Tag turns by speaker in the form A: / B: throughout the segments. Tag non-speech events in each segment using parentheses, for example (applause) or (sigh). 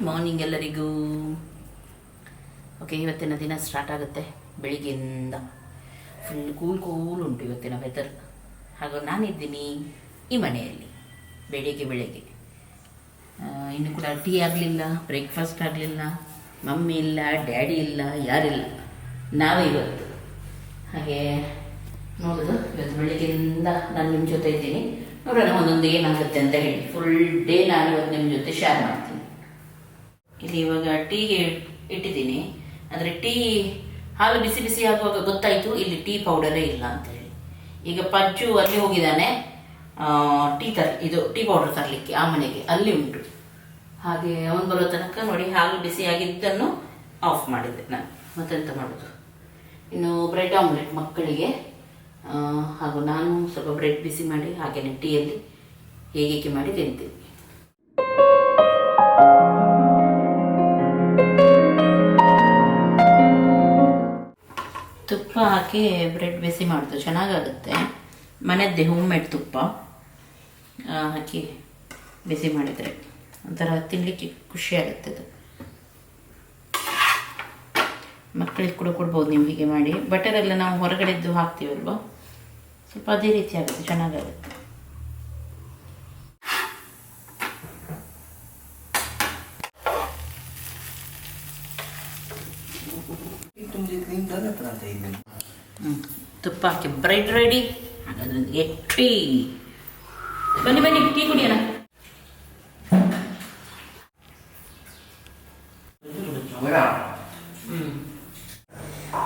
A: Good morning ಎಲ್ಲರಿಗೂ. Okay ಇವತ್ತಿನ ದಿನ ಸ್ಟಾರ್ಟ್ ಆಗುತ್ತೆ ಬೆಳಿಗ್ಗೆಯಿಂದ. ಫುಲ್ ಕೂಲ್ ಕೂಲ್ ಉಂಟು ಇವತ್ತಿನ ವೆದರ್ ಹಾಗೂ ನಾನಿದ್ದೀನಿ ಈ ಮನೆಯಲ್ಲಿ, ಬೆಳಿಗ್ಗೆ ಬೆಳಿಗ್ಗೆ. ಇನ್ನು ಕೂಡ ಟೀ ಆಗಲಿಲ್ಲ ಬ್ರೇಕ್ಫಾಸ್ಟ್ ಆಗಲಿಲ್ಲ, ಮಮ್ಮಿ ಇಲ್ಲ ಡ್ಯಾಡಿ ಇಲ್ಲ, ಯಾರಿಲ್ಲ. ನಾವೇ ಇವತ್ತು. ಹಾಗೆ ನೋಡೋದು, ಇವತ್ತು ಬೆಳಿಗ್ಗೆಯಿಂದ ನಾನು ನಿಮ್ಮ ಜೊತೆ ಇದ್ದೀನಿ. ನೋಡೋಣ ಒಂದೊಂದು ಏನಾಗುತ್ತೆ ಅಂತ ಹೇಳಿ. ಫುಲ್ ಡೇ ನಾನು ಇವತ್ತು ನಿಮ್ಮ ಜೊತೆ ಶೇರ್ ಮಾಡ್ತೀನಿ. ಇಲ್ಲಿ ಇವಾಗ ಟೀಗೆ ಇಟ್ಟಿದ್ದೀನಿ. ಅಂದರೆ ಟೀ ಹಾಲು ಬಿಸಿ ಬಿಸಿ ಹಾಕುವಾಗ ಗೊತ್ತಾಯಿತು, ಇಲ್ಲಿ ಟೀ ಪೌಡರೇ ಇಲ್ಲ ಅಂತ ಹೇಳಿ. ಈಗ ಪಜ್ಜು ಅಲ್ಲಿ ಹೋಗಿದ್ದಾನೆ. ಟೀ ತರ ಇದು ಟೀ ಪೌಡರ್ ತರಲಿಕ್ಕೆ ಆ ಮನೆಗೆ. ಅಲ್ಲಿ ಉಂಟು. ಹಾಗೆ ಅವನು ಬರೋ ತನಕ ನೋಡಿ, ಹಾಲು ಬಿಸಿಯಾಗಿದ್ದನ್ನು ಆಫ್ ಮಾಡಿದ್ದೆ ನಾನು. ಮತ್ತೆಂತ ಮಾಡೋದು? ಇನ್ನು ಬ್ರೆಡ್ ಆಮ್ಲೆಟ್ ಮಕ್ಕಳಿಗೆ. ಹಾಗೂ ನಾನು ಸ್ವಲ್ಪ ಬ್ರೆಡ್ ಬಿಸಿ ಮಾಡಿ ಹಾಗೆಯೇ ಟೀಯಲ್ಲಿ ಹೇಗೆ ಮಾಡಿ ತಿಂತೀನಿ. ಹಾಕಿ ಬ್ರೆಡ್ ಬಿಸಿ ಮಾಡೋದು, ಚೆನ್ನಾಗಾಗುತ್ತೆ. ಮನೆಯದ್ದೇ ಹೋಮ್ ಮೇಡ್ ತುಪ್ಪ ಹಾಕಿ ಬಿಸಿ ಮಾಡಿದರೆ ಒಂಥರ ತಿನ್ನಲಿಕ್ಕೆ ಖುಷಿಯಾಗುತ್ತೆ ಅದು. ಮಕ್ಕಳಿಗೆ ಕೂಡ ಕೊಡ್ಬೋದು ನಿಮಗೆ ಹೀಗೆ ಮಾಡಿ. ಬಟರೆಲ್ಲ ನಾವು ಹೊರಗಡೆದ್ದು ಹಾಕ್ತೀವಲ್ವ? ಸ್ವಲ್ಪ ಅದೇ ರೀತಿ ಆಗುತ್ತೆ, ಚೆನ್ನಾಗಾಗುತ್ತೆ ಹ್ಮ್. ತುಪ್ಪ ಹಾಕಿ ಬ್ರೆಡ್ ರೆಡಿ ಹಾಗಾದ್ರೆ ಟೀ. ಬನ್ನಿ ಬನ್ನಿ, ಟೀ ಕುಡಿಯೋಣ.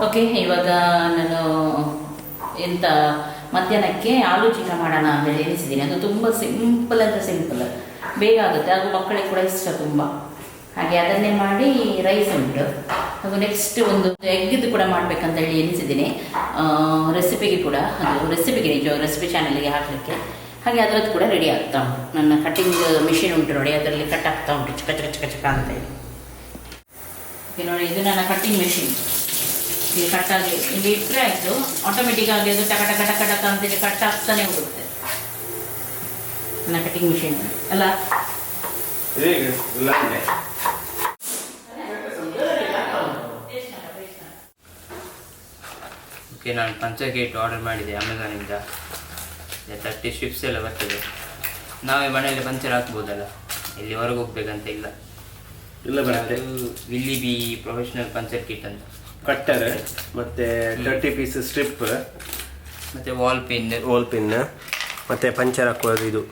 A: ಓಕೆ ಇವಾಗ ನಾನು ಎಂತ ಮಧ್ಯಾಹ್ನಕ್ಕೆ ಆಲೂ ಚಿಕ್ಕ ಮಾಡೋಣ ಅಂತ ಎನಿಸಿದ್ದೀನಿ ಅದು ತುಂಬ ಸಿಂಪಲ್ ಅಂತ ಸಿಂಪಲ್ ಬೇಗ ಆಗುತ್ತೆ. ಅದು ಮಕ್ಕಳಿಗೆ ಕೂಡ ಇಷ್ಟ ತುಂಬ. ಹಾಗೆ ಅದನ್ನೇ ಮಾಡಿ ರೈಸ್ ಉಂಟು. ಹಾಗೂ ನೆಕ್ಸ್ಟ್ ಒಂದು ಎಗ್ಗಿದ್ದು ಕೂಡ ಮಾಡಬೇಕಂತ ಹೇಳಿ ಎನಿಸಿದ್ದೀನಿ ರೆಸಿಪಿಗೆ ಕೂಡ, ಅದು ರೆಸಿಪಿಗೆ ನಿಜ ರೆಸಿಪಿ ಚಾನಲ್ಗೆ ಹಾಕಲಿಕ್ಕೆ. ಹಾಗೆ ಅದರದ್ದು ಕೂಡ ರೆಡಿ ಆಗ್ತಾ ಉಂಟು. ನನ್ನ ಕಟಿಂಗ್ ಮಿಷಿನ್ ಉಂಟು ನೋಡಿ, ಅದರಲ್ಲಿ ಕಟ್ ಆಗ್ತಾ ಉಂಟು, ಚಿಕ್ಕ ಚಿಕ್ಕ ಚಿಕ್ಕ ಚಿಕ್ಕ ಅಂತ ಹೇಳಿ. ನೋಡಿ, ಇದು ನನ್ನ ಕಟ್ಟಿಂಗ್ ಮೆಷಿನ್ ಇಲ್ಲಿ ಕಟ್ ಆಗಿ, ಇಲ್ಲಿ ಇಟ್ಟರೆ ಆಯಿತು. ಆಟೋಮೆಟಿಕ್ ಆಗಿ ಅದು ಟಕ ಟಕ ಟಕ ಟಕ ಅಂತೇಳಿ ಕಟ್ ಆಗ್ತಾನೆ ಹೋಗುತ್ತೆ. ನನ್ನ ಕಟ್ಟಿಂಗ್ ಮಿಷಿನ್ ಅಲ್ಲ?
B: ಓಕೆ ನಾನು ಪಂಚಗೇಟ್ ಆರ್ಡರ್ ಮಾಡಿದೆ ಅಮೆಝಾನಿಂದ ತರ್ಟಿ ಸ್ಟ್ರಿಪ್ಸ್ ಎಲ್ಲ ಬರ್ತದೆ. ನಾವೇ ಮನೆಯಲ್ಲಿ ಪಂಚರ್ ಹಾಕ್ಬೋದಲ್ಲ? ಇಲ್ಲಿ ಹೊರಗೆ ಹೋಗ್ಬೇಕಂತ ಇಲ್ಲ.
C: ಇಲ್ಲ ಬರುತ್ತೆ
B: will be professional puncture kit ಅಂತ.
C: ಕಟ್ಟರ್ ಮತ್ತೆ ತರ್ಟಿ ಪೀಸ್ ಸ್ಟ್ರಿಪ್
B: ಮತ್ತೆ ವಾಲ್ ಪಿನ್
C: ವಾಲ್ ಪಿನ್ ಮತ್ತೆ ಪಂಚರ್ ಹಾಕೋದು ಇದು.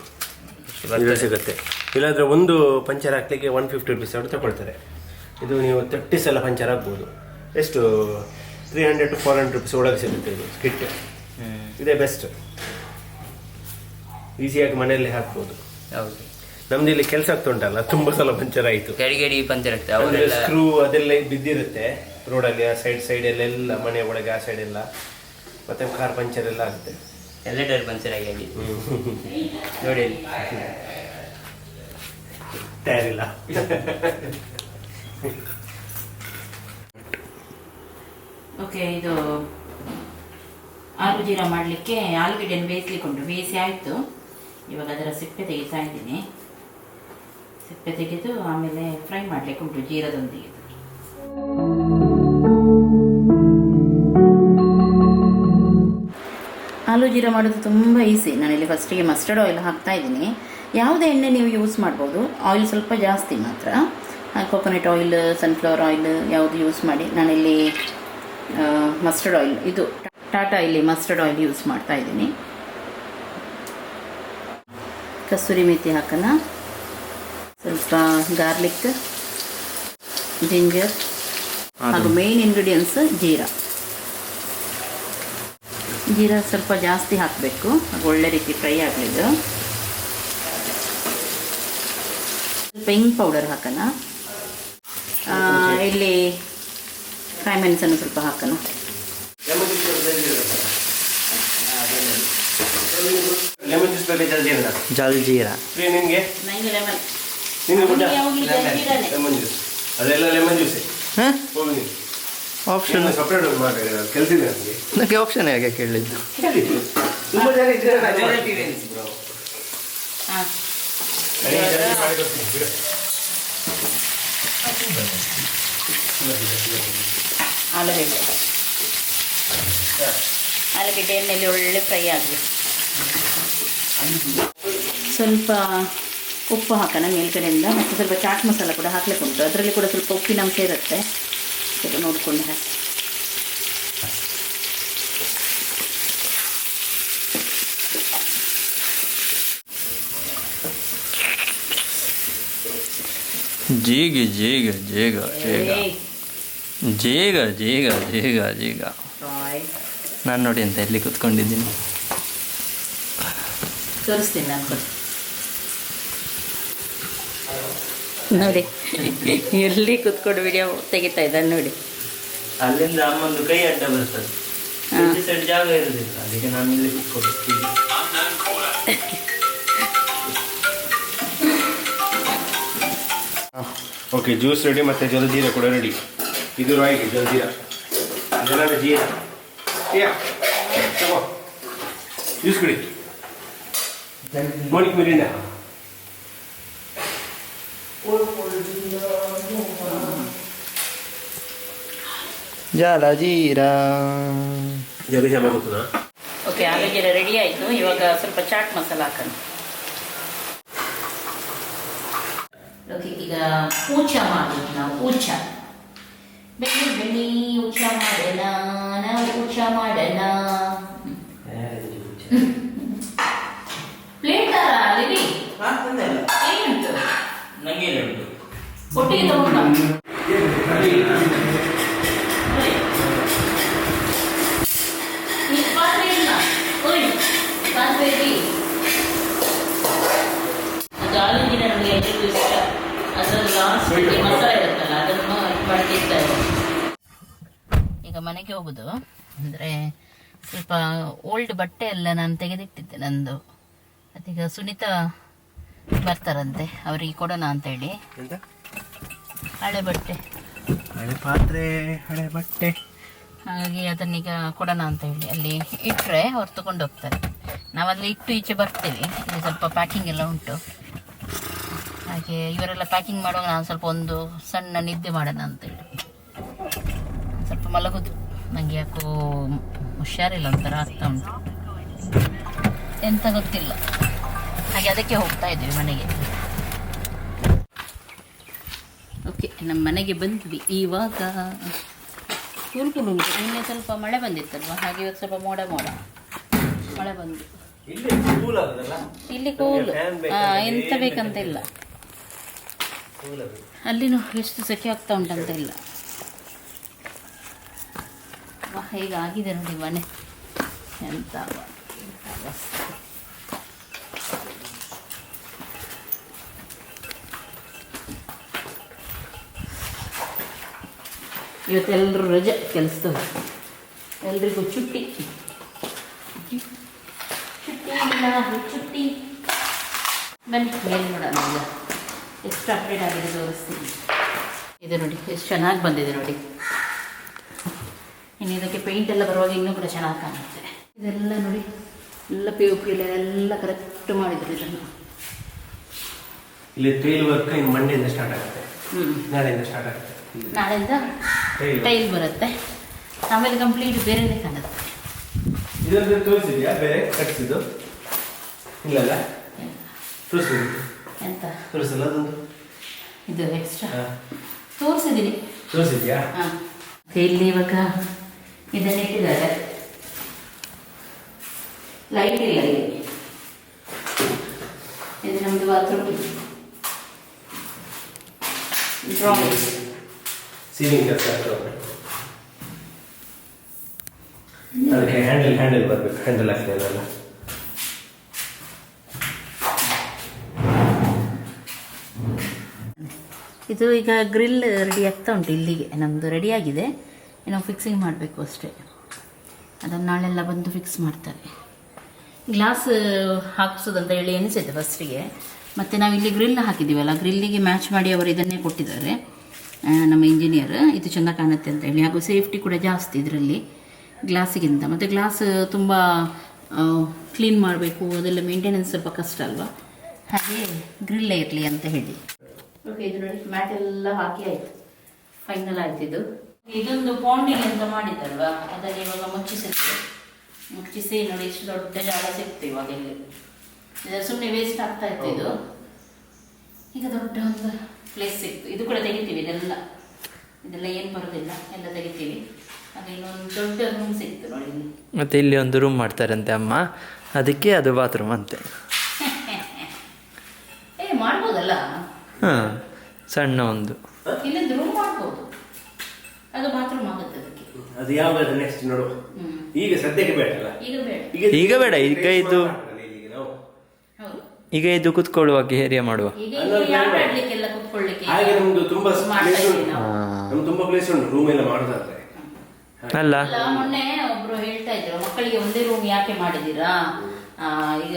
C: ಇದು ಸಿಗುತ್ತೆ. ಇಲ್ಲಾದ್ರೆ ಒಂದು ಪಂಚರ್ ಹಾಕ್ಲಿಕ್ಕೆ ಒನ್ ಫಿಫ್ಟಿ ರುಪೀಸ್ ಅವರು ತಗೊಳ್ತಾರೆ. ಇದು ನೀವು ತರ್ಟಿ ಸಲ ಪಂಚರ್ ಹಾಕ್ಬೋದು. ಎಷ್ಟು? Three hundred to four hundred rupees ಒಳಗೆ ಸಿಗುತ್ತೆ ಇದು ಕಿಟ್ ಇದೇ ಬೆಸ್ಟ್ ಈಸಿಯಾಗಿ ಮನೆಯಲ್ಲಿ ಹಾಕ್ಬೋದು.
B: ಹೌದು.
C: ನಮ್ದು ಇಲ್ಲಿ ಕೆಲಸ ಆಗ್ತಾ ಉಂಟಲ್ಲ ತುಂಬಾ ಸಲ ಪಂಚರ್ ಆಯಿತು.
B: ಗಡಿ ಗಡಿ ಪಂಚರ್ ಆಗ್ತದೆ ಅವರೆಲ್ಲ
C: ಸ್ಕ್ರೂ ಅದೆಲ್ಲ ಬಿದ್ದಿರುತ್ತೆ ರೋಡಲ್ಲಿ ಆ ಸೈಡ್ ಸೈಡ್ ಎಲ್ಲ ಮನೆ ಒಳಗೆ ಆ ಸೈಡ್ ಎಲ್ಲ. ಮತ್ತೆ ಕಾರ್ ಪಂಚರ್ ಎಲ್ಲ ಆಗುತ್ತೆ.
B: ಎಲ್ಲ ಟೈರ್ ಪಂಚರ್ ಆಗಿ ಆಗಿ ನೋಡಿ ಇಲ್ಲಿ.
C: ಟೈರ್ ಇಲ್ಲ
A: ಓಕೆ ಇದು ಆಲೂ ಜೀರಾ ಮಾಡಲಿಕ್ಕೆ ಆಲೂಗಡ್ಡೆಯನ್ನು ಬೇಯಿಸ್ಲಿಕ್ಕುಂಟು. ಬೇಯಿಸಿ ಆಯಿತು. ಇವಾಗ ಅದರ ಸಿಪ್ಪೆ ತೆಗಿತಾ ಇದ್ದೀನಿ. ಸಿಪ್ಪೆ ತೆಗೆದು ಆಮೇಲೆ ಫ್ರೈ ಮಾಡಲಿಕ್ಕೆ ಉಂಟು ಜೀರದೊಂದಿಗೆ. ಆಲೂ ಜೀರಾ ಮಾಡೋದು ತುಂಬ ಈಸಿ ನಾನಿಲ್ಲಿ ಫಸ್ಟಿಗೆ ಮಸ್ಟರ್ಡ್ ಆಯಿಲ್ ಹಾಕ್ತಾ ಇದ್ದೀನಿ. ಯಾವುದೇ ಎಣ್ಣೆ ನೀವು ಯೂಸ್ ಮಾಡ್ಬೋದು? ಆಯಿಲ್ ಸ್ವಲ್ಪ ಜಾಸ್ತಿ ಮಾತ್ರ. ಕೊಕೊನಟ್ ಆಯಿಲ್ ಸನ್ಫ್ಲವರ್ ಆಯಿಲ್ ಯಾವುದು ಯೂಸ್ ಮಾಡಿ. ನಾನಿಲ್ಲಿ ಮಸ್ಟರ್ಡ್ ಆಯಿಲ್ ಇದು ಟಾಟಾ ಇಲ್ಲಿ ಮಸ್ಟರ್ಡ್ ಆಯಿಲ್ ಯೂಸ್ ಮಾಡ್ತಾ ಇದ್ದೀನಿ. ಕಸ್ತೂರಿ ಮೆಥಿ ಹಾಕೋಣ. ಸ್ವಲ್ಪ ಗಾರ್ಲಿಕ್ ಜಿಂಜರ್ ಹಾಗೂ ಮೇನ್ ಇಂಗ್ರೀಡಿಯೆಂಟ್ಸ್ ಜೀರಾ. ಜೀರಾ ಸ್ವಲ್ಪ ಜಾಸ್ತಿ ಹಾಕಬೇಕು. ಒಳ್ಳೆ ರೀತಿ ಫ್ರೈ ಆಗಲಿದ್ದು. ಸ್ವಲ್ಪ ಪೌಡರ್ ಹಾಕೋಣ. ಇಲ್ಲಿ ಫ್ರೈ ಮೆಣಸನ್ನು ಸ್ವಲ್ಪ ಹಾಕೋಣ
C: ಲೆಮನ್ ಜ್ಯೂಸ್ ಬೇಕು ಜಲ್ದಿ ಅಲ್ಲ
B: ಜಲ್ಜೀರಾ
C: ನಿಮಗೆ? ಅದೆಲ್ಲ ಲೆಮನ್ ಜ್ಯೂಸ್
D: ಆಪ್ಷನ್
C: ಸಪ್ರೇಟ್ ನನಗೆ
D: ನನಗೆ ಆಪ್ಷನ್ ಹೇಗೆ ಕೇಳಿದ್ದು?
C: ತುಂಬಾ ಜನ ಇದ್ರೆ
A: ಹಾಂ. ಆಲೂಗೆಡ್ಡೆ. ಆಲೂಗೆಡ್ಡೆ ಎಣ್ಣೆಯಲ್ಲಿ ಒಳ್ಳೆ ಫ್ರೈ ಆಗಲಿ ಸ್ವಲ್ಪ ಉಪ್ಪು ಹಾಕೋಣ ಮೇಲ್ಗಡೆಯಿಂದ ಮತ್ತು ಸ್ವಲ್ಪ ಚಾಟ್ ಮಸಾಲ ಕೂಡ ಹಾಕ್ಲಿಕ್ಕೆ ಉಂಟು ಅದರಲ್ಲಿ ಕೂಡ ಸ್ವಲ್ಪ ಉಪ್ಪಿನಂಶ ಇರುತ್ತೆ. ಸ್ವಲ್ಪ ನೋಡಿಕೊಂಡು ಹಾಕಿ
D: ಜೀಗ ಜೀಗ ಜೀಗ. ಜೀಗ ಜೀಗ ಜೀಗ ಜೀಗ ಜೀಗ. ನಾನು ನೋಡಿ ಅಂತ ಎಲ್ಲಿ ಕುತ್ಕೊಂಡಿದ್ದೀನಿ.
A: ತೋರಿಸ್ತೀನಿ ನಾನು ನೋಡಿ ಎಲ್ಲಿ ಕುತ್ಕೊಂಡು ವಿಡಿಯೋ ತೆಗಿತಾ ಇದ್ದಾನೆ ನೋಡಿ.
B: ಅಲ್ಲಿಂದ ಅಮ್ಮಂದು ಕೈ ಅಡ್ಡ ಬರ್ತದೆ. ಸೈಡ್ ಜಾಗ ಇರೋದಿಲ್ಲ ಅದಕ್ಕೆ ನಾನು ಇಲ್ಲಿ ಕುತ್ಕೊಳ್ತೀನಿ
C: ಓಕೆ ಜ್ಯೂಸ್ ರೆಡಿ ಮತ್ತು ಜೀರೆ ಕೂಡ ರೆಡಿ ಇದು ರಾಯಿಗೆ ಜಲ್ಜೀರ ಇದೆಲ್ಲ ಜೀರ ಯಾ ತಗೋ ಜ್ಯೂಸ್ ಕುಡಿ ಮೋನಿಕ್ ಮಿರಿಂಡ
D: ಜಾಲ ಜೀರಾ
C: ಜಗದೀಶ ಗೊತ್ತದ
A: ಓಕೆ ಆಲೂಗೆರೆ ರೆಡಿ ಆಯಿತು ಇವಾಗ ಸ್ವಲ್ಪ ಚಾಟ್ ಮಸಾಲ ಹಾಕೋಣ ಓಕೆ ಈಗ ಊಚ ಮಾಡೋದು ನಾವು ಊಚ ಬೆಣ್ಣಿ ಬೆಣ್ಣಿ ಉಚ್ಚ ಮಾಡೋಣ ನಾವು ಊಚ ಮಾಡೋಣ ಪ್ಲೇಟ್ ಅಲ್ಲಿ ಏನುಂಟು
B: ನಂಗೆ ಉಂಟು
A: ಒಟ್ಟಿಗೆ ತಗೊಂಡು ಅದು ನಮಗೆ ಎಲ್ರಿಗೂ ಇಷ್ಟ? ಅದರಲ್ಲಿ ಲಾಸ್ಟ್ ಮಸಾಲೆ ಇರುತ್ತಲ್ಲ ಅದನ್ನು ಇದು ಮಾಡಿ ತಿಂತಾರೆ ಈಗ ಮನೆಗೆ ಹೋಗುದು. ಅಂದ್ರೆ ಸ್ವಲ್ಪ ಓಲ್ಡ್ ಬಟ್ಟೆ ಎಲ್ಲ ನಾನು ತೆಗೆದಿಟ್ಟಿದ್ದೆ ನಂದು. ಅದೀಗ ಸುನೀತಾ ಬರ್ತಾರಂತೆ ಅವರಿಗೆ ಕೊಡೋಣ ಅಂತ
C: ಹೇಳಿ
A: ಹಳೆ ಬಟ್ಟೆ.
C: ಹಳೆ ಪಾತ್ರೆ ಹಳೆ ಬಟ್ಟೆ.
A: ಹಾಗಾಗಿ ಅದನ್ನೀಗ ಕೊಡೋಣ ಅಂತ ಹೇಳಿ ಅಲ್ಲಿ ಇಟ್ಟರೆ ಅವ್ರು ತಗೊಂಡು ಹೋಗ್ತಾರೆ. ನಾವಲ್ಲಿ ಇಟ್ಟು ಈಚೆ ಬರ್ತೀವಿ. ಇಲ್ಲಿ ಸ್ವಲ್ಪ ಪ್ಯಾಕಿಂಗ್ ಎಲ್ಲ ಉಂಟು. ಹಾಗೆ ಇವರೆಲ್ಲ ಪ್ಯಾಕಿಂಗ್ ಮಾಡುವಾಗ ನಾನು ಸ್ವಲ್ಪ ಒಂದು ಸಣ್ಣ ನಿದ್ದೆ ಮಾಡೋಣ ಅಂತೇಳಿ. ಸ್ವಲ್ಪ ಮಲಗುದು. ನನಗೆ ಯಾಕೋ ಹುಷಾರಿಲ್ಲ ಒಂಥರ ಆಗ್ತಾ ಉಂಟು. ಎಂತ ಗೊತ್ತಿಲ್ಲ. ಹಾಗೆ ಅದಕ್ಕೆ ಹೋಗ್ತಾ ಇದ್ದೀವಿ ಮನೆಗೆ. ಓಕೆ ನಮ್ಮ ಮನೆಗೆ ಬಂದ್ವಿ ಇವಾಗ. ಉಂಟು. ನಿನ್ನೆ ಸ್ವಲ್ಪ ಮಳೆ ಬಂದಿತ್ತಲ್ವ? ಹಾಗೆ ಇವತ್ತು ಸ್ವಲ್ಪ ಮೋಡ ಮೋಡ. ಮಳೆ ಬಂದು.
C: ಇಲ್ಲಿ ಕೂಲ್
A: ಎಂತ ಬೇಕಂತ ಇಲ್ಲ. ಅಲ್ಲಿನೂ ಎಷ್ಟು ಸೆಕೆ ಆಗ್ತಾ ಉಂಟಂತ ಇಲ್ಲ. ವಾ ಹೇಗಾಗಿದೆ ನೋಡಿ ಮನೆ? ಎಂತ. ಇವತ್ತೆಲ್ಲರೂ ರಜೆ, ಕೆಲಸದವ್ರು. ಎಲ್ರಿಗೂ ಚುಟ್ಟಿ. ಚುಟ್ಟಿ ಚುಟ್ಟಿ. ಬನ್ನಿ ಮೇಲೆ ನೋಡೋಣ ಈಗ? ಎಷ್ಟು ಅಪ್ಡೇಟ್ ಆಗಿದೆ ತೋರಿಸ್ತೀನಿ. ಇದು ನೋಡಿ, ಎಷ್ಟು ಚೆನ್ನಾಗಿ ಬಂದಿದೆ ನೋಡಿ. ಇನ್ನು ಇದಕ್ಕೆ ಪೇಂಟ್ ಎಲ್ಲ ಬರುವಾಗ ಇನ್ನೂ ಕೂಡ ಚೆನ್ನಾಗಿ ಕಾಣುತ್ತೆ. ಇದೆಲ್ಲ ನೋಡಿ ಎಲ್ಲ ಪಿ ಯು ಪಿ ಎಲ್ಲ ಕರೆಕ್ಟ್ ಮಾಡಿದ್ರು ಇದನ್ನು.
C: ಇಲ್ಲಿ ಟೈಲ್ ವರ್ಕ್ ಇನ್ನು ಮಂಡೆಯಿಂದ ಸ್ಟಾರ್ಟ್ ಆಗುತ್ತೆ. ನಾಳೆಯಿಂದ ಸ್ಟಾರ್ಟ್ ಆಗುತ್ತೆ.
A: ನಾಳೆಯಿಂದ. ಟೈಲ್ ಬರುತ್ತೆ. ಆಮೇಲೆ ಕಂಪ್ಲೀಟ್ ಬೇರೆನೇ ಕಾಣುತ್ತೆ.
C: ಇದೊಂದು ತೋರಿಸಿದ್ಯಾ? ಬೇರೆ ಕಟ್ಸಿದ್ದು? ಇಲ್ಲಲ್ಲ? ತೋರಿಸಿದ್ದು
A: ಎಂತ?
C: ತೋರಿಸಲ್ಲ ಅದೊಂದು.
A: ಇದು ಎಕ್ಸ್ಟ್ರಾ
C: ತೋರಿಸಿದೀನಿ
A: ತೋರಿಸಿದ್ದೀನಿ.
C: ತೋರಿಸಿದ್ಯಾ?
A: ಇಲ್ಲಿ ಇವಾಗ ಇದನ್ನ ಇಟ್ಟಿದ್ದಾರೆ. ಲೈಟ್ ಇಲ್ಲ ಇಲ್ಲಿ. ಇದು ನಮ್ಮದು ಬಾತ್ರೂಮ್ ಡ್ರಾಯಿಂಗ್
C: ಸೀಲಿಂಗ್ ಕೆಲಸ ಅದಕ್ಕೆ ಹ್ಯಾಂಡಲ್ ಹ್ಯಾಂಡಲ್ ಬರ್ಬೇಕು. ಹ್ಯಾಂಡಲ್
A: ಇದು ಈಗ ಗ್ರಿಲ್ ರೆಡಿ ಆಗ್ತಾ ಉಂಟು ಇಲ್ಲಿಗೆ. ನಮ್ಮದು ರೆಡಿ ಇನ್ನು ಫಿಕ್ಸಿಂಗ್ ಮಾಡಬೇಕು ಅಷ್ಟೇ. ಅದನ್ನು ನಾಳೆಲ್ಲ ಬಂದು ಫಿಕ್ಸ್ ಮಾಡ್ತಾರೆ. ಗ್ಲಾಸ್ ಹಾಕಿಸೋದಂತ ಹೇಳಿ ಎನಿಸಿದೆ ಫಸ್ಟಿಗೆ ಮತ್ತು ನಾವು ಇಲ್ಲಿ ಗ್ರಿಲ್ ಹಾಕಿದ್ದೀವಲ್ಲ ಗ್ರಿಲ್ಲಿಗೆ ಮ್ಯಾಚ್ ಮಾಡಿ ಅವರು ಇದನ್ನೇ ಕೊಟ್ಟಿದ್ದಾರೆ. ನಮ್ಮ ಇಂಜಿನಿಯರ್ ಇದು ಚೆಂದ ಕಾಣುತ್ತೆ ಅಂತ ಹೇಳಿ. ಹಾಗೂ ಸೇಫ್ಟಿ ಕೂಡ ಜಾಸ್ತಿ ಇದರಲ್ಲಿ ಗ್ಲಾಸಿಗಿಂತ ಮತ್ತು ಗ್ಲಾಸ್ ತುಂಬ ಕ್ಲೀನ್ ಮಾಡಬೇಕು, ಅದೆಲ್ಲ ಮೇಂಟೆನೆನ್ಸ್ ಸ್ವಲ್ಪ ಕಷ್ಟ ಅಲ್ವಾ? ಹಾಗೆ ಗ್ರಿಲ್ಲೇ ಇರಲಿ ಅಂತ ಹೇಳಿ. ಓಕೆ ಇದು ನೋಡಿ ಮ್ಯಾಟ್ ಎಲ್ಲ ಹಾಕಿ ಆಯಿತು. ಫೈನಲ್ ಆಯ್ತಿದ್ದು ಇದೊಂದು ಪೌಂಡಿಂಗ್ ಅಂತ ಮಾಡಿದ್ದಲ್ವಾ? ಅದನ್ನು ಇವಾಗ ಮುಚ್ಚಿಸಿದ್ವಿ. ಮುಚ್ಚಿಸಿ ನೋಡಿ ಇಷ್ಟು ದೊಡ್ಡ ಜಾಗ ಸಿಕ್ತು ಇವಾಗ ಇಲ್ಲಿ. ಸುಮ್ಮನೆ ವೇಸ್ಟ್ ಆಗ್ತಾ ಇತ್ತು ಇದು. ಈಗ ದೊಡ್ಡ ಒಂದು ಪ್ಲೇಸ್ ಸಿಕ್ತು ಇದು ಕೂಡ ತೆಗಿತೀವಿ ಇದೆಲ್ಲ. ಇದೆಲ್ಲ ಏನು ಬರೋದಿಲ್ಲ. ಎಲ್ಲ ತೆಗಿತೀವಿ. ಮತ್ತೆ ದೊಡ್ಡ ರೂಮ್ ಸಿಕ್ತು ನೋಡಿ ಇಲ್ಲಿ.
D: ಇಲ್ಲಿ ಒಂದು ರೂಮ್ ಮಾಡ್ತಾರಂತೆ ಅಮ್ಮ. ಅದಕ್ಕೆ ಅದು ಬಾತ್ರೂಮ್ ಅಂತೆ. (laughs)
A: ಏ ಮಾಡ್ಬೋದಲ್ಲ?
D: ಹಾಂ ಸಣ್ಣ ಒಂದು.
A: ಇಲ್ಲೊಂದು ರೂಮ್ ಮಾಡ್ಬೋದು ಅದು ಬಾತ್ರೂಮ್ ಆಗುತ್ತೆ ಅದಕ್ಕೆ
C: ಅದು ಯಾವಾಗ ನೆಕ್ಸ್ಟ್ ನೋಡುವ ಈಗ ಸದ್ಯಕ್ಕೆ ಬೇಡ ಅಲ್ಲ?
A: ಈಗ ಬೇಡ.
D: ಈಗ ಬೇಡ, ಈಗ ಇದು-
A: ಹೌದು.
D: ಈಗ ಇದು ಕುತ್ಕೊಳ್ಳುವಾಗ ಏರಿಯಾ ಮಾಡುವ.
C: ಹಾಗೆ ನಮ್ದು ತುಂಬಾ ಪ್ಲೇಸ್ ಉಂಟು. ನಮ್ದು ತುಂಬಾ ಪ್ಲೇಸ್ ಉಂಟು ರೂಮ್ ಎಲ್ಲ ಮಾಡೋದಾದ್ರೆ.
D: ಅಲ್ಲ.
A: ಮೊನ್ನೆ ಒಬ್ರು ಹೇಳ್ತಾ ಇದ್ರು ಮಕ್ಕಳಿಗೆ ಒಂದೇ ರೂಮ್ ಯಾಕೆ ಮಾಡಿದೀರಾ ಈಗ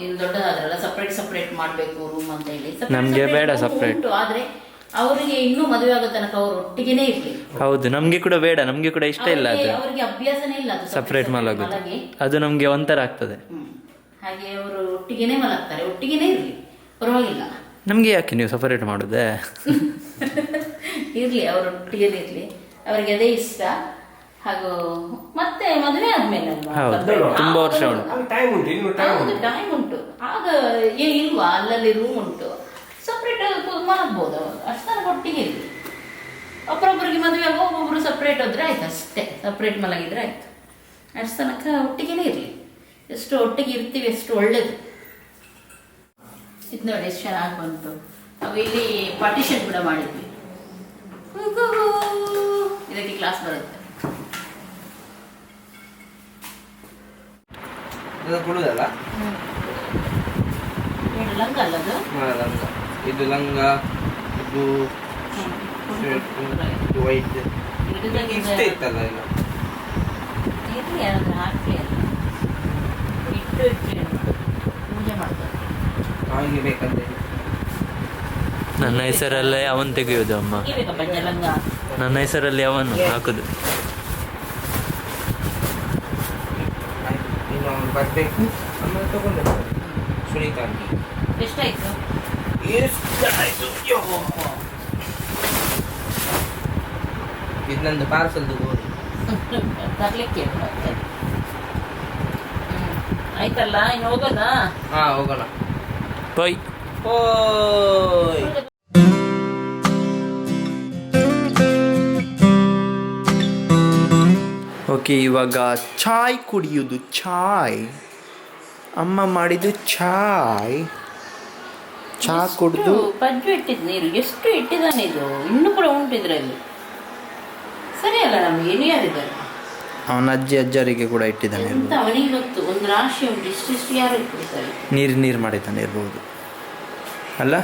A: ಇದು ದೊಡ್ಡದಾದ್ರಲ್ಲ ಸಪ್ರೇಟ್ ಸಪ್ರೇಟ್ ಮಾಡ್ಬೇಕು ರೂಮ್ ಅಂತ ಹೇಳಿ.
D: ನಮ್ಗೆ ಬೇಡ
A: ಸಪ್ರೇಟ್ ಆದ್ರೆ ಅವರಿಗೆ ಇನ್ನೂ ಮದುವೆ ಆಗೋ ತನಕ ಅವರು ಒಟ್ಟಿಗೆನೇ ಇರ್ಲಿ.
D: ಹೌದು ನಮಗೆ ಕೂಡ ಬೇಡ ನಮಗೆ ಕೂಡ ಇಷ್ಟ ಇಲ್ಲ ಅದು.
A: ಅವ್ರಿಗೆ- ಅಭ್ಯಾಸನೇ ಇಲ್ಲ ಅದು
D: ಸಪ್ರೇಟ್ ಮಲಗೋದು.
A: ಮಲಗಿ.
D: ಅದು ನಮಗೆ ಒಂಥರ ಆಗ್ತದೆ.
A: ಹ್ಮ್. ಹಾಗೆ ಅವರು ಒಟ್ಟಿಗೆನೇ ಮಲಗ್ತಾರೆ ಒಟ್ಟಿಗೆನೇ ಇರ್ಲಿ. ಪರವಾಗಿಲ್ಲ.
D: ನಮಗೆ ಯಾಕೆ ನೀವು ಸೆಪರೇಟ್ ಮಾಡುದೇ?
A: ಇರ್ಲಿ ಅವರು ಒಟ್ಟಿಗೆ ಇರ್ಲಿ. ಅವರಿಗೆ ಅದೇ ಇಷ್ಟ. ಹಾಗೂ ಮತ್ತೆ ಮದುವೆ ಆದ್ಮೇಲೆ ಅಲ್ವಾ?
D: ಹೌದು.
A: separate?
D: ತುಂಬಾ ವರ್ಷ. ಉಂಟು.
C: ಟೈಮ್ ಉಂಟು ಇನ್ನು ಟೈಮ್
A: ಹೌದು
C: ಉಂಟು.
A: ಟೈಮ್ ಉಂಟು. ಆಗ ಏ ಇಲ್ವಾ? ಅಲ್ಲಲ್ಲಿ ರೂಮ್ ಉಂಟು. ಮಲಗ್ಬೋದು ಅವರು ಅಷ್ಟರ ಒಟ್ಟಿಗೆ ಇರಲಿ. ಒಬ್ಬರೊಬ್ಬರಿಗೆ ಮದುವೆ ಆಗೋ ಒಬ್ಬೊಬ್ರು ಸಪ್ರೇಟ್ ಹೋದ್ರೆ ಆಯ್ತು ಅಷ್ಟೇ. ಸಪ್ರೇಟ್ ಮಲಗಿದ್ರೆ ಆಯ್ತು. ಅಷ್ಟು ತನಕ ಒಟ್ಟಿಗೆನೇ ಇರಲಿ. ಎಷ್ಟು ಒಟ್ಟಿಗೆ ಇರ್ತೀವಿ ಎಷ್ಟು ಒಳ್ಳೇದು. ಇದು ನೋಡಿ ಎಷ್ಟು ಚೆನ್ನಾಗಿ ಬಂತು. ನಾವು ಇಲ್ಲಿ ಪಾರ್ಟಿಷನ್ ಕೂಡ ಮಾಡಿದ್ವಿ. ಇದಕ್ಕೆ ಕ್ಲಾಸ್ ಬರುತ್ತೆ. ಲಂಗ ಅಲ್ಲ ಅದು?
B: ಲಂಗ. ಇದು ಲಂಗ ಇದು ವೈಟ್ ಇಷ್ಟ ಇತ್ತಲ್ಲ ಇಲ್ಲ ಅವನಿಗೆ ಬೇಕಂತ.
D: ನನ್ನ ಹೆಸರಲ್ಲೇ ಅವನ್ ತೆಗೆಯೋದು ಅಮ್ಮ. ನನ್ನ ಹೆಸರಲ್ಲಿ ಅವನು ಹಾಕುದು.
B: ಬರ್ಬೇಕು. ಆಮೇಲೆ ತಗೊಂಡೆ
A: ಎಷ್ಟಾಯ್ತು
B: ಎಷ್ಟಾಯ್ತು? ಇದು ನಂದು ಪಾರ್ಸಲ್ದು ಗೋರಿ
A: ತರ್ಲಿಕ್ಕೆ. ಆಯ್ತಲ್ಲ ಇನ್ನು ಹೋಗೋಣ?
B: ಹಾ ಹೋಗೋಣ.
D: ಪೊಯ್
B: ಓಯ್
D: ಓಕೆ ಇವಾಗ ಚಾಯ್ ಕುಡಿಯೋದು ಚಾಯ್. ಅಮ್ಮ ಮಾಡಿದ್ದು ಚಾಯ್. ಚಾ ಕುಡಿದು
A: ಪಜ್ಜು ಇಟ್ಟಿದ್ ನೀರು ಎಷ್ಟು ಇಟ್ಟಿದ್ದಾನೆ ಇದು? ಇನ್ನೂ ಕೂಡ ಉಂಟು ಇದ್ರಲ್ಲಿ. ಸರಿ ಅಲ್ಲ ನಮ್ಗೆ ಏನು ಯಾರಿದ್ದಾರೆ
D: ಅವನ ಅಜ್ಜಿ ಅಜ್ಜರಿಗೆ ಕೂಡ ಇಟ್ಟಿದ್ದಾನೆ
A: ಎಂತ ಅವನಿಗೆ ಗೊತ್ತು ಒಂದು ರಾಶಿ ಉಂಟು ಇಷ್ಟಿಷ್ಟು ಯಾರು ಇಟ್ಟಿರ್ತಾರೆ?
D: ನೀರು ನೀರು ಮಾಡಿದ್ದಾನೆ ಇರ್ಬೋದು. ಅಲ್ಲ?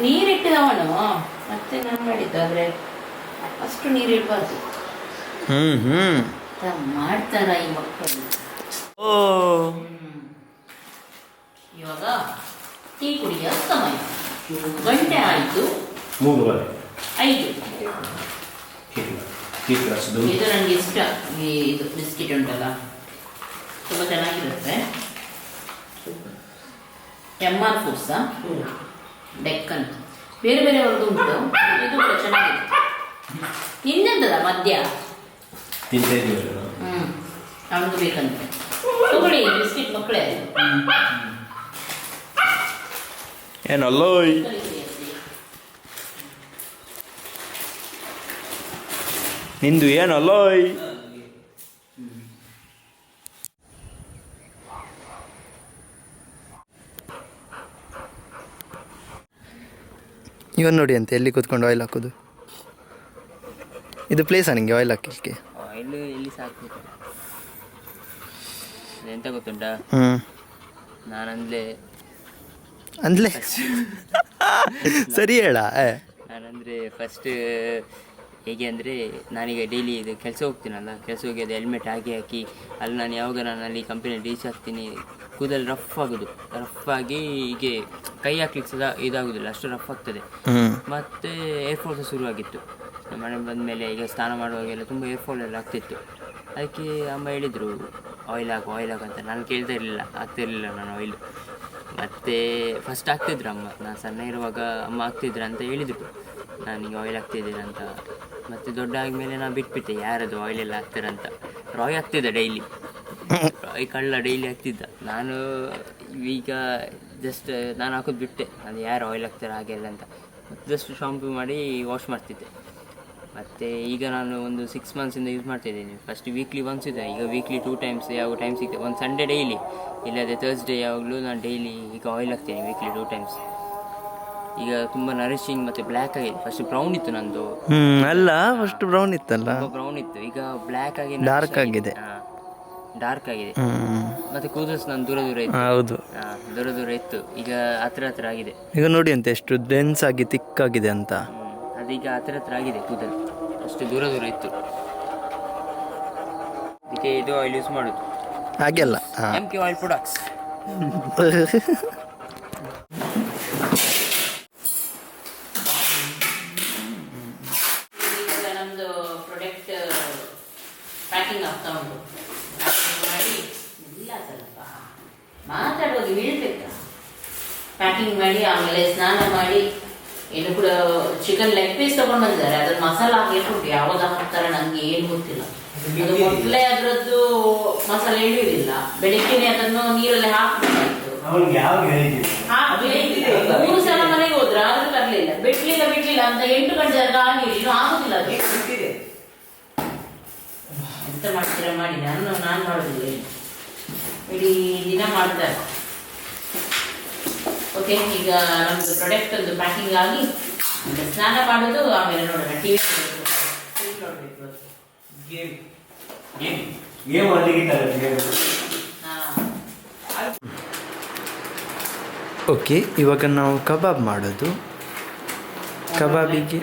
A: ನೀರಿಟ್ಟಿದವನು ಮತ್ತೆ ನಾನು ಮಾಡಿದ್ದಾದ್ರೆ? ಅಷ್ಟು ನೀರು ಇಡಬಾರ್ದು.
D: ಹ್ಞೂ ಹ್ಞೂ
A: ಮಾಡ್ತಾರ ಈ ಮಕ್ಕಳು?
D: ಓ.
A: ಇವಾಗ ಟೀ ಕುಡಿಯ ಸಮಯ. ಗಂಟೆ ಆಯಿತು.
C: ಮೂರುವರೆ.
A: ಐದು. ಇದು ನನಗೆ ಇಷ್ಟ. ಈ ಇದು ಬಿಸ್ಕಿಟ್ ಉಂಟಲ್ಲ. ತುಂಬ ಚೆನ್ನಾಗಿರುತ್ತೆ. ಎಂ ಆರ್ ಫುಡ್ಸ ಡೆಕ್ಕನ್ ಬೇರೆ ಬೇರೆ ಅವ್ರದ್ದು ಉಂಟು. ಇದು ಕೂಡ ಚೆನ್ನಾಗಿದೆ ನಿಂದೆಂತದ ಮದ್ಯ ಹ್ಞೂ ಅವನಿಗೂ ಬೇಕಂತೆ. ತಗೊಳ್ಳಿ ಬಿಸ್ಕಿಟ್ ಮಕ್ಕಳೇ.
D: ಏನಲ್ಲೋಯ್ ನಿಂದು ಏನಲ್ಲೋಯ್ ಇವನ್ ನೋಡಿ ಅಂತ ಎಲ್ಲಿ ಕೂತ್ಕೊಂಡು ಆಯಿಲ್ ಹಾಕೋದು ಇದು ಪ್ಲೇಸಾ ನಿಂಗೆ ಆಯಿಲ್ ಹಾಕಲಿಕ್ಕೆ
B: ಆಯಿಲ್ ಇಲ್ಲಿ ಸಾಕು ಎಂತ ಗೊತ್ತುಂಟಾ
D: ಹ್ಞೂ
B: ನಾನಂದ್ರೆ
D: ಅಂದ್ಲೆ? ಸರಿ ಹೇಳ
B: ನಾನಂದ್ರೆ ಫಸ್ಟ್ ಹೇಗೆ ಅಂದರೆ ನಾನೀಗ ಡೈಲಿ ಇದು ಕೆಲಸ ಹೋಗ್ತೀನಲ್ಲ ಕೆಲಸ ಹೋಗಿ ಅದು ಹೆಲ್ಮೆಟ್ ಹಾಕಿ ಹಾಕಿ ಅಲ್ಲಿ ನಾನು ಯಾವಾಗ ನಾನು ಅಲ್ಲಿ ಕಂಪನಿಯಲ್ಲಿ ರೀಚ್ ಆಗ್ತೀನಿ ಕೂದಲು ರಫ್ ಆಗೋದು. ರಫ್ ಆಗಿ ಹೀಗೆ ಕೈ ಹಾಕ್ಲಿಕ್ಕೆ ಸಹ ಇದಾಗೋದಿಲ್ಲ ಅಷ್ಟು ರಫ್ ಆಗ್ತದೆ. ಮತ್ತು ಏರ್ ಫಾಲ್ ಸಹ ಶುರುವಾಗಿತ್ತು ಮನೆ ಬಂದ ಮೇಲೆ ಈಗ ಸ್ನಾನ ಮಾಡುವಾಗೆಲ್ಲ ತುಂಬ ಏರ್ ಫಾಲ್ ಎಲ್ಲ ಆಗ್ತಿತ್ತು. ಅದಕ್ಕೆ ಅಮ್ಮ ಹೇಳಿದರು ಆಯಿಲ್ ಹಾಕು ಆಯಿಲ್ ಹಾಕು ಅಂತ. ನಾನು ಕೇಳ್ತಾ ಇರಲಿಲ್ಲ ಆಗ್ತಿರಲಿಲ್ಲ ನಾನು ಆಯಿಲ್ ಮತ್ತೆ ಫಸ್ಟ್ ಆಗ್ತಿದ್ರು ಅಮ್ಮ. ನಾನು ಸಣ್ಣ ಇರುವಾಗ ಅಮ್ಮ ಆಗ್ತಿದ್ರು ಅಂತ ಹೇಳಿದರು. ನನಗೆ ಆಯಿಲ್ ಆಗ್ತಿದ್ದೀನಿ ಅಂತ. ಮತ್ತೆ ದೊಡ್ಡ ಆದಮೇಲೆ ನಾನು ಬಿಟ್ಬಿಟ್ಟೆ. ಯಾರದು ಆಯಿಲ್ ಎಲ್ಲ ಅಂತ. ರಾಯ್ ಆಗ್ತಿದ್ದ ಡೈಲಿ ರಾಯ್ ಕಳ್ಳ ಡೈಲಿ ಆಗ್ತಿದ್ದ ನಾನು ಈಗ ಜಸ್ಟ್ ನಾನು ಹಾಕೋದು ಬಿಟ್ಟೆ. ಅದು ಯಾರು ಆಯಿಲ್ ಹಾಕ್ತಾರೆ ಹಾಗೆಲ್ಲ ಅಂತ. ಜಸ್ಟ್ ಶಾಂಪು ಮಾಡಿ ವಾಶ್ ಮಾಡ್ತಿದ್ದೆ. ಮತ್ತು ಈಗ ನಾನು ಒಂದು ಸಿಕ್ಸ್ ಮಂತ್ಸಿಂದ ಯೂಸ್ ಮಾಡ್ತಿದ್ದೀನಿ ಫಸ್ಟ್ ವೀಕ್ಲಿ ಒನ್ಸ್ ಇದೆ ಈಗ ವೀಕ್ಲಿ ಟೂ ಟೈಮ್ಸ್ ಯಾವ ಟೈಮ್ ಸಿಗ್ತದೆ ಒಂದು ಸಂಡೇ ಡೈಲಿ ಇಲ್ಲದೆ ಥರ್ಸ್ಡೇ ಯಾವಾಗಲೂ ನಾನು ಡೈಲಿ ಈಗ ಆಯಿಲ್ ಹಾಕ್ತೀನಿ ವೀಕ್ಲಿ ಟೂ ಟೈಮ್ಸ್ ಈಗ ತುಂಬ ನರಿಶಿಂಗ್ ಮತ್ತು ಬ್ಲ್ಯಾಕ್ ಆಗಿದೆ ಫಸ್ಟ್ ಬ್ರೌನ್ ಇತ್ತು ನಂದು.
D: ಅಲ್ಲ ಫಸ್ಟ್ ಬ್ರೌನ್ ಇತ್ತಲ್ಲ?
B: ಬ್ರೌನ್ ಇತ್ತು. ಈಗ ಬ್ಲ್ಯಾಕ್ ಆಗಿ
D: ಡಾರ್ಕ್ ಆಗಿದೆ.
B: ಡಾರ್ಕ್ ಆಗಿದೆ. ಮತ್ತೆ ಕೂದಲು ಕೂದಲ್ಸ್ ನಾನು ದೂರ ದೂರ ಇತ್ತು.
D: ಹೌದು.
B: ದೂರ ದೂರ ಇತ್ತು. ಈಗ ಹತ್ರ ಹತ್ರ ಆಗಿದೆ.
D: ಈಗ ನೋಡಿ ಅಂತ ಎಷ್ಟು ಡೆನ್ಸ್ ಆಗಿ ತಿಕ್ಕಾಗಿದೆ ಅಂತ.
B: ಅದೀಗ ಹತ್ರ ಹತ್ರ ಆಗಿದೆ ಕೂದಲು. ಅಷ್ಟು ದೂರ ದೂರ ಇತ್ತು. ಅದಕ್ಕೆ ಇದು ಆಯಿಲ್ ಯೂಸ್ ಮಾಡೋದು.
D: ಹಾಗೆಲ್ಲ.
B: ಎಂ ಕೆ ಆಯಿಲ್ ಪ್ರೊಡಕ್ಟ್ಸ್
A: ನಮ್ಮದು ಪ್ರಾಡಕ್ಟ್ ಪ್ಯಾಕಿಂಗ್ ಆಗ್ತಾ ಉಂಟು. ಪ್ಯಾಕಿಂಗ್ ಮಾಡಿ ಇಲ್ಲ ಸ್ವಲ್ಪ ಮಾತಾಡುವಾಗ ಹೇಳ್ಬೇಕಾ ಪ್ಯಾಕಿಂಗ್ ಮಾಡಿ ಆಮೇಲೆ ಸ್ನಾನ ಮಾಡಿ ಇನ್ನು ಕೂಡ ಚಿಕನ್ ಲೆಗ್ ಪೀಸ್ ತಗೊಂಡು ಬಂದಿದ್ದಾರೆ ಅದ್ರ ಮಸಾಲ ಹಾಕಿಟ್ಬಿಟ್ಟು ಯಾವಾಗ ಹಾಕ್ತಾರೆ ನನಗೆ ಏನು ಗೊತ್ತಿಲ್ಲ. ಅದು ಮೊದಲೇ ಅದರದ್ದು ಮಸಾಲೆ ಇಳಿಯುವುದಿಲ್ಲ ಬೆಳಿಗ್ಗೆನೆ ಅದನ್ನು ನೀರಲ್ಲಿ ಹಾಕಬೇಕಾಯ್ತು. ಮೂರು ಸಲ ಮನೆಗೆ ಹೋದ್ರೆ ಆದ್ರೂ ತರಲಿಲ್ಲ ಬಿಡ್ಲಿಲ್ಲ ಬಿಡ್ಲಿಲ್ಲ ಅಂತ ಎಂಟು ಗಂಟೆ ತನಕ ಆಗಿರಿ ಇನ್ನು ಆಗುದಿಲ್ಲ ಅದು. ಎಂತ ಮಾಡ್ತೀರಾ ಮಾಡಿ ನಾನು ನಾನು ಮಾಡುದಿಲ್ಲ. ಇಡೀ ದಿನ ಮಾಡ್ತಾರೆ ಓಕೆ ಈಗ ನಮ್ದು ಪ್ರಾಡಕ್ಟ್ ಒಂದು ಪ್ಯಾಕಿಂಗ್ ಆಗಿ ಸ್ನಾನ ಮಾಡೋದು ಆಮೇಲೆ ನೋಡೋಣ ನೋಡ್ಬೇಕು.
C: ಗೇಮ್ ಗೇಮ್
A: ಹಾ.
D: ಓಕೆ ಇವಾಗ ನಾವು ಕಬಾಬ್ ಮಾಡೋದು. ಕಬಾಬಿಗೆ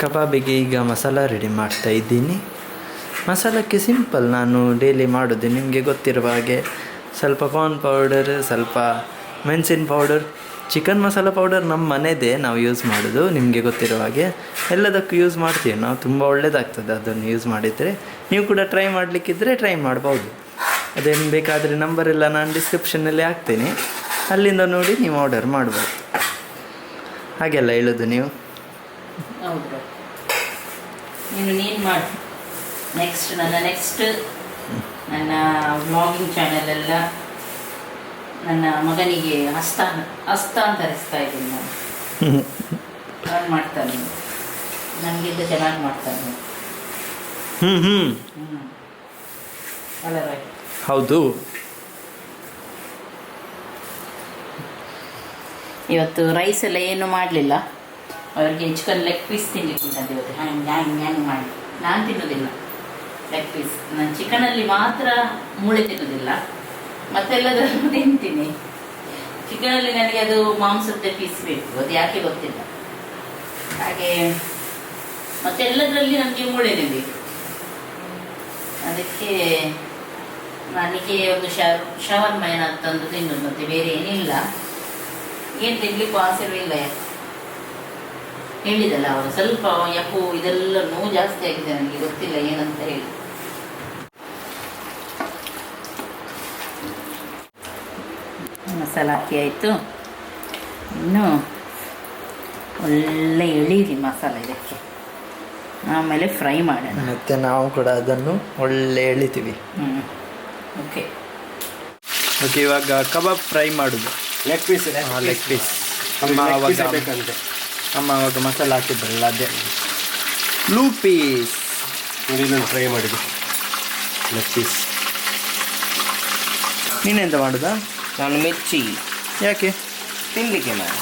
D: ಕಬಾಬಿಗೆ ಈಗ ಮಸಾಲ ರೆಡಿ ಮಾಡ್ತಾ ಇದ್ದೀನಿ. ಮಸಾಲಕ್ಕೆ ಸಿಂಪಲ್ ನಾನು ಡೈಲಿ ಮಾಡೋದು. ನಿಮಗೆ ಗೊತ್ತಿರುವ ಹಾಗೆ ಸ್ವಲ್ಪ ಕಾರ್ನ್ ಪೌಡರ್ ಸ್ವಲ್ಪ ಮೆಣಸಿನ ಪೌಡರ್ ಚಿಕನ್ ಮಸಾಲ ಪೌಡರ್ ನಮ್ಮ ಮನೆದೇ ನಾವು ಯೂಸ್ ಮಾಡೋದು ನಿಮಗೆ ಗೊತ್ತಿರೋ ಹಾಗೆ. ಎಲ್ಲದಕ್ಕೂ ಯೂಸ್ ಮಾಡ್ತೀವಿ. ನಾವು ತುಂಬ ಒಳ್ಳೆಯದಾಗ್ತದೆ ಅದನ್ನು ಯೂಸ್ ಮಾಡಿದರೆ. ನೀವು ಕೂಡ ಟ್ರೈ ಮಾಡಲಿಕ್ಕಿದ್ರೆ ಟ್ರೈ ಮಾಡ್ಬೋದು. ಅದೇನು ಬೇಕಾದರೆ ನಂಬರೆಲ್ಲ ನಾನು ಡಿಸ್ಕ್ರಿಪ್ಷನಲ್ಲಿ ಹಾಕ್ತೀನಿ. ಅಲ್ಲಿಂದ ನೋಡಿ ನೀವು ಆರ್ಡರ್ ಮಾಡ್ಬೋದು. ಹಾಗೆಲ್ಲ ಹೇಳೋದು ನೀವು.
A: ನೀನು ಮಾಡು. ನೆಕ್ಸ್ಟ್ ನನ್ನ ನೆಕ್ಸ್ಟ್ ನನ್ನ ವ್ಲಾಗಿಂಗ್ ಚಾನೆಲ್ ಎಲ್ಲ. ನನ್ನ ಮಗನಿಗೆ ಹಸ್ತಾನ ಹಸ್ತಾಂತರಿಸ್ತಾ ಇದ್ದೀನಿ ನಾನು. ಚೆನ್ನಾಗಿ ಮಾಡ್ತಾನೆ ನನಗಿಂತ ಚೆನ್ನಾಗಿ ಮಾಡ್ತಾನೆ
D: ಹ್ಞೂ ಹ್ಞೂ
A: ಹ್ಞೂ ಕಲರ್
D: ಹೌದು.
A: ಇವತ್ತು ರೈಸ್ ಎಲ್ಲ ಏನು ಮಾಡಲಿಲ್ಲ? ಅವರಿಗೆ ಚಿಕನ್ ಲೆಗ್ ಪೀಸ್ ತಿನ್ಲಿಕ್ಕೆ ಉಂಟಂತೆ ಇವತ್ತು. ಹ್ಯಾಂಗ್ ಹ್ಯಾಂಗ್ ಹ್ಯಾಂಗ್ ಮಾಡಿ. ನಾನು ತಿನ್ನೋದಿಲ್ಲ. ಲೆಗ್ ಪೀಸ್ ನಾನು ಚಿಕನಲ್ಲಿ ಮಾತ್ರ ಮೂಳೆ ತಿನ್ನೋದಿಲ್ಲ. ಮತ್ತೆಲ್ಲದರಲ್ಲೂ ತಿಂತೀನಿ. ಚಿಕನಲ್ಲಿ ನನಗೆ ಅದು ಮಾಂಸದ ಪೀಸ್ ಬೇಕು, ಅದು ಯಾಕೆ ಗೊತ್ತಿಲ್ಲ. ಹಾಗೆ ಮತ್ತೆಲ್ಲದರಲ್ಲಿ ನನಗೆ ಮೂಳೆನೇ ಬೇಕು. ಅದಕ್ಕೆ ನನಗೆ ಒಂದು ಶವರ್ ಶವರ್ಮ ಏನಾದ್ರು ತಂದು ತಿನ್ನೋದು, ಮತ್ತೆ ಬೇರೆ ಏನಿಲ್ಲ. ಏನು ತಿನ್ಲಿಕ್ಕೂ ಆಸೆನೂ ಇಲ್ಲ ಹೇಳಿದಲ್ಲ ಅವರು ಸ್ವಲ್ಪ ಯಾಕೋ ಇದೆಲ್ಲ ನೋವು ಜಾಸ್ತಿ ಆಗಿದೆ, ನನಗೆ ಗೊತ್ತಿಲ್ಲ, ಏನಂತ ಹೇಳಿ. ಮಸಾಲ ಹಾಕಿ ಆಯಿತು. ಇನ್ನು ಒಳ್ಳೆ ಎಳೀರಿ ಮಸಾಲೆ ಇದಕ್ಕೆ. ಆಮೇಲೆ ಫ್ರೈ ಮಾಡೋಣ.
D: ಮತ್ತು ನಾವು ಕೂಡ ಅದನ್ನು ಒಳ್ಳೆ ಎಳಿತೀವಿ.
A: ಹ್ಞೂ ಓಕೆ.
D: ಓಕೆ ಇವಾಗ ಕಬಾಬ್ ಫ್ರೈ ಮಾಡೋದು.
C: ಲೆಗ್ ಪೀಸ್
D: ಲೆಗ್ ಪೀಸ್ ಅಮ್ಮ ಅವಾಗ ಅಮ್ಮ ಅವಾಗ ಮಸಾಲ ಹಾಕಿದ್ರಲ್ಲ ಅದೇ. ಬ್ಲೂ ಪೀಸ್
C: ನೋಡಿ ಇದನ್ನು ಫ್ರೈ ಮಾಡಿದ್ದು. ಲೆಗ್ ಪೀಸ್
D: ನೀನೆಂತ ಮಾಡುದಾ?
B: ನಾನು ಮೆಚ್ಚಿ
D: ಯಾಕೆ?
B: ತಿನ್ಲಿಕ್ಕೆ ನಾನು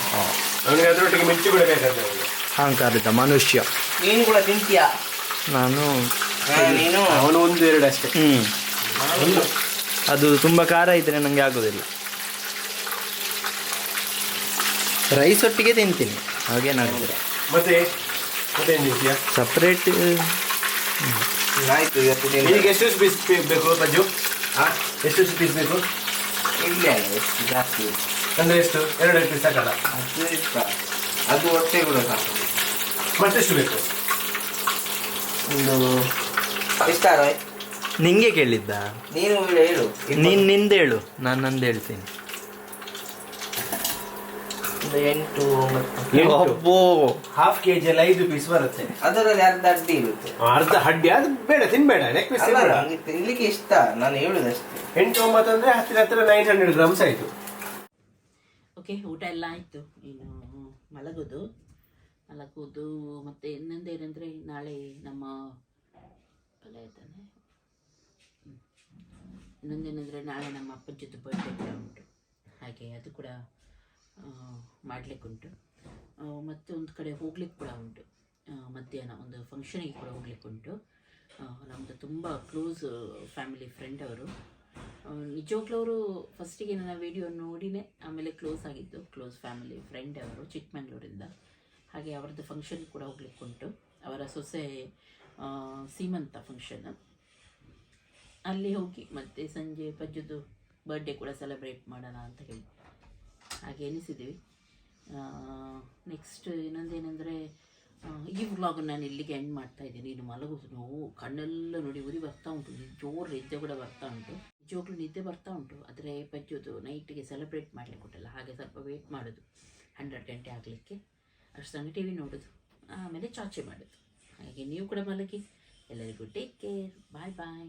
C: ಅವನಿಗೆ ಅದರೊಟ್ಟಿಗೆ ಮಿರ್ಚಿ ಕೂಡ ಬೇಕಾಗ್ತದೆ ಅವನಿಗೆ.
D: ಅಹಂಕಾರದ ಮನುಷ್ಯ.
B: ನೀನು ಕೂಡ ತಿಂತೀಯ?
D: ನಾನು
B: ನೀನು.
C: ಅವನು ಒಂದು ಎರಡು ಅಷ್ಟೇ.
D: ಹ್ಞೂ ಅದು ತುಂಬ ಖಾರ ಇದ್ದರೆ ನನಗೆ ಆಗೋದಿಲ್ಲ. ರೈಸ್ ಒಟ್ಟಿಗೆ ತಿಂತೀನಿ. ಹಾಗೇನಾಗ್ತದೆ
C: ಮತ್ತೆ? ಮತ್ತೆ ತಿಂತೀಯಾ?
D: ಸಪ್ರೇಟ್
B: ಆಯ್ತು ಇವತ್ತು
C: ನಿನಗೆ ಎಷ್ಟು ಪೀಸ್ ಬೇಕು ಬಜ್ಜು ಹಾಂ ಎಷ್ಟು ಪೀಸ್ ಬೇಕು?
B: ಇಲ್ಲ ಎಷ್ಟು ಜಾಸ್ತಿ
C: ಅಂದ್ರೆ ಎಷ್ಟು ಎರಡು ಪೀಸ್ ಸಾಕಲ್ಲ
B: ಅದು ಇಷ್ಟ ಅದು ಹೊಟ್ಟೆ ಕೂಡ ಸಾಕು
C: ಮತ್ತೆಷ್ಟು ಬೇಕು
B: ಒಂದು ಇಷ್ಟ
D: ನಿಂಗೆ ಕೇಳಿದ್ದ?
B: ನೀನು ಹೇಳು.
D: ನೀನ್ನಿಂದ ಹೇಳು ನಾನು ನಂದು ಹೇಳ್ತೀನಿ.
E: ಒಂದು ಎಂಟು ಒಂಬತ್ತು.
D: ಅಬ್ಬೋ.
C: ಹಾಫ್ ಕೆ ಜಿ ಅಲ್ಲಿ ಐದು ಪೀಸ್ ಬರುತ್ತೆ.
E: ಅದರಲ್ಲಿ ಅರ್ಧ ಅಡ್ಡಿ ಇರುತ್ತೆ.
C: ಅರ್ಧ ಹಡ್ಡಿ ಅದು ಬೇಡ ತಿನ್ಬೇಡ ನೆಕ್ ಪೀಸ್
E: ಅಲ್ಲ
C: ತಿನ್ಬೇಡ.
E: ನಂಗೆ ತಿನ್ಲಿಕ್ಕೆ ಇಷ್ಟ ನಾನು ಹೇಳುದಷ್ಟೇ.
C: ಎಂಟು ಒಂಬತ್ತು ಅಂದ್ರೆ ಹತ್ತಿರ ಹತ್ತಿರ ನೈನ್ ಹಂಡ್ರೆಡ್ ಗ್ರಾಮ್ಸ್ ಆಯ್ತು.
A: ಓಕೆ ಊಟ ಎಲ್ಲ ಆಯಿತು. ಇನ್ನು ಮಲಗೋದು. ಮಲಗೋದು ಮತ್ತು ಏನಂದ್ರೆ ನಾಳೆ ನಮ್ಮ ಅಲ್ಲ ಆಯ್ತಾನೆ ಇನ್ನೊಂದೇನೆಂದರೆ ನಾಳೆ ನಮ್ಮ ಅಪ್ಪಜ್ಜಿದ್ದು ಬರ್ಡೇ ಕೂಡ ಉಂಟು. ಹಾಗೆ ಅದು ಕೂಡ ಮಾಡಲಿಕ್ಕುಂಟು. ಮತ್ತು ಒಂದು ಕಡೆ ಹೋಗ್ಲಿಕ್ಕೆ ಕೂಡ ಉಂಟು. ಮಧ್ಯಾಹ್ನ ಒಂದು ಫಂಕ್ಷನಿಗೆ ಕೂಡ ಹೋಗ್ಲಿಕ್ಕೆ ಉಂಟು ನಮ್ಮದು ತುಂಬ ಕ್ಲೋಸ್ ಫ್ಯಾಮಿಲಿ ಫ್ರೆಂಡ್ ಅವರು. ನಿಜವಾಗ್ಲವರು ಫಸ್ಟಿಗೆ ನನ್ನ ವಿಡಿಯೋ ನೋಡಿನೇ ಆಮೇಲೆ ಕ್ಲೋಸ್ ಆಗಿದ್ದು ಕ್ಲೋಸ್ ಫ್ಯಾಮಿಲಿ ಫ್ರೆಂಡ್ ಅವರು ಚಿಕ್ಕಮಂಗ್ಳೂರಿಂದ. ಹಾಗೆ ಅವರದ್ದು ಫಂಕ್ಷನ್ ಕೂಡ ಹೋಗ್ಲಿಕ್ಕೆ ಉಂಟು ಅವರ ಸೊಸೆ ಸೀಮಂತ ಫಂಕ್ಷನ್ ಅಲ್ಲಿ ಹೋಗಿ ಮತ್ತೆ ಸಂಜೆ ಪಜ್ಜದ್ದು ಬರ್ಡೇ ಕೂಡ ಸೆಲೆಬ್ರೇಟ್ ಮಾಡೋಣ ಅಂತ ಹೇಳಿ. ಹಾಗೆ ಎನಿಸಿದ್ದೀವಿ. ನೆಕ್ಸ್ಟ್ ಇನ್ನೊಂದೇನೆಂದರೆ ಈ ವ್ಲಾಗ್ ನಾನು ಇಲ್ಲಿಗೆ ಎಂಡ್ ಮಾಡ್ತಾ ಇದ್ದೀನಿ. ಇನ್ನು ಮಲಗೋದು ನೋವು, ಕಣ್ಣೆಲ್ಲ ನೋಡಿ ಉರಿ ಬರ್ತಾ ಉಂಟು. ಜೋರು ನಿದ್ದೆ ಕೂಡ ಬರ್ತಾ ಉಂಟು. ನಿಜವಾಗ್ಲೂ ನಿದ್ದೆ ಬರ್ತಾ ಉಂಟು. ಆದರೆ ಬಜ್ಜೋದು ನೈಟಿಗೆ ಸೆಲೆಬ್ರೇಟ್ ಮಾಡಲಿಕ್ಕೆ ಕೊಟ್ಟಲ್ಲ ಹಾಗೆ ಸ್ವಲ್ಪ ವೇಟ್ ಮಾಡೋದು. ಹಂಡ್ರೆಡ್ ಗಂಟೆ ಆಗಲಿಕ್ಕೆ. ಅಷ್ಟು ಸಂಗ ಟಿ ವಿ ನೋಡೋದು. ಆಮೇಲೆ ಚಾಚೆ ಮಾಡೋದು. ಹಾಗೆ ನೀವು ಕೂಡ ಮಲಗಿ. ಎಲ್ಲರಿಗೂ ಟೇಕ್ ಕೇರ್ ಬಾಯ್ ಬಾಯ್